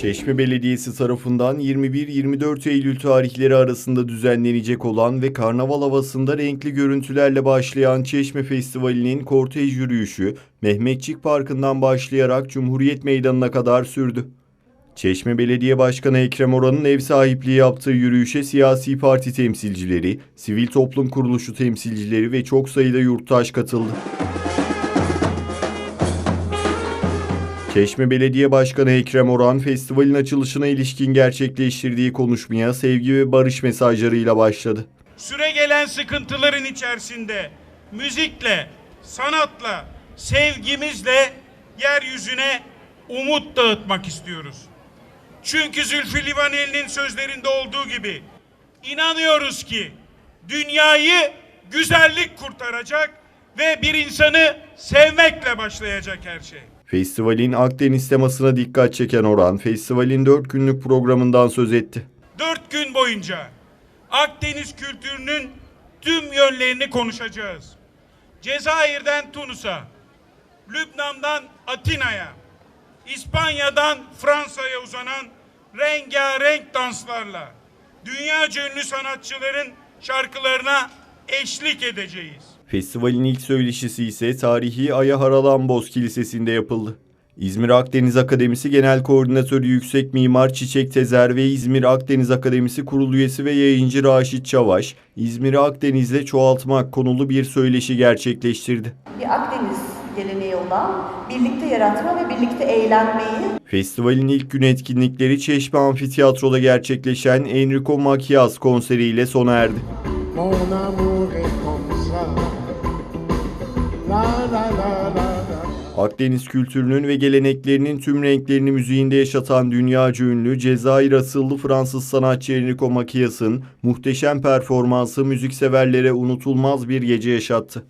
Çeşme Belediyesi tarafından 21-24 Eylül tarihleri arasında düzenlenecek olan ve karnaval havasında renkli görüntülerle başlayan Çeşme Festivali'nin kortej yürüyüşü Mehmetçik Parkı'ndan başlayarak Cumhuriyet Meydanı'na kadar sürdü. Çeşme Belediye Başkanı Ekrem Oran'ın ev sahipliği yaptığı yürüyüşe siyasi parti temsilcileri, sivil toplum kuruluşu temsilcileri ve çok sayıda yurttaş katıldı. Çeşme Belediye Başkanı Ekrem Oran, festivalin açılışına ilişkin gerçekleştirdiği konuşmaya sevgi ve barış mesajlarıyla başladı. süre gelen sıkıntıların içerisinde müzikle, sanatla, sevgimizle yeryüzüne umut dağıtmak istiyoruz. Çünkü Zülfü Livaneli'nin sözlerinde olduğu gibi inanıyoruz ki dünyayı güzellik kurtaracak ve bir insanı sevmekle başlayacak her şey. Festivalin Akdeniz temasına dikkat çeken Oran, festivalin 4 günlük programından söz etti. Dört gün boyunca Akdeniz kültürünün tüm yönlerini konuşacağız. Cezayir'den Tunus'a, Lübnan'dan Atina'ya, İspanya'dan Fransa'ya uzanan rengarenk danslarla dünyaca ünlü sanatçıların şarkılarına eşlik edeceğiz. Festivalin ilk söyleşisi ise tarihi Ayaharalambos Kilisesi'nde yapıldı. İzmir Akdeniz Akademisi Genel Koordinatörü Yüksek Mimar Çiçek Tezer ve İzmir Akdeniz Akademisi Kurul Üyesi ve yayıncı Raşit Çavaş, İzmir'i Akdeniz'le çoğaltmak konulu bir söyleşi gerçekleştirdi. bir Akdeniz geleneği olan birlikte yaratma ve birlikte eğlenmeyi Festivalin ilk gün etkinlikleri Çeşme Amfiteyatro'da gerçekleşen Enrico Macias konseriyle sona erdi. Mon amour est comme ça. Akdeniz kültürünün ve geleneklerinin tüm renklerini müziğinde yaşatan dünyaca ünlü Cezayir asıllı Fransız sanatçı Enrico Macias'ın muhteşem performansı müzikseverlere unutulmaz bir gece yaşattı.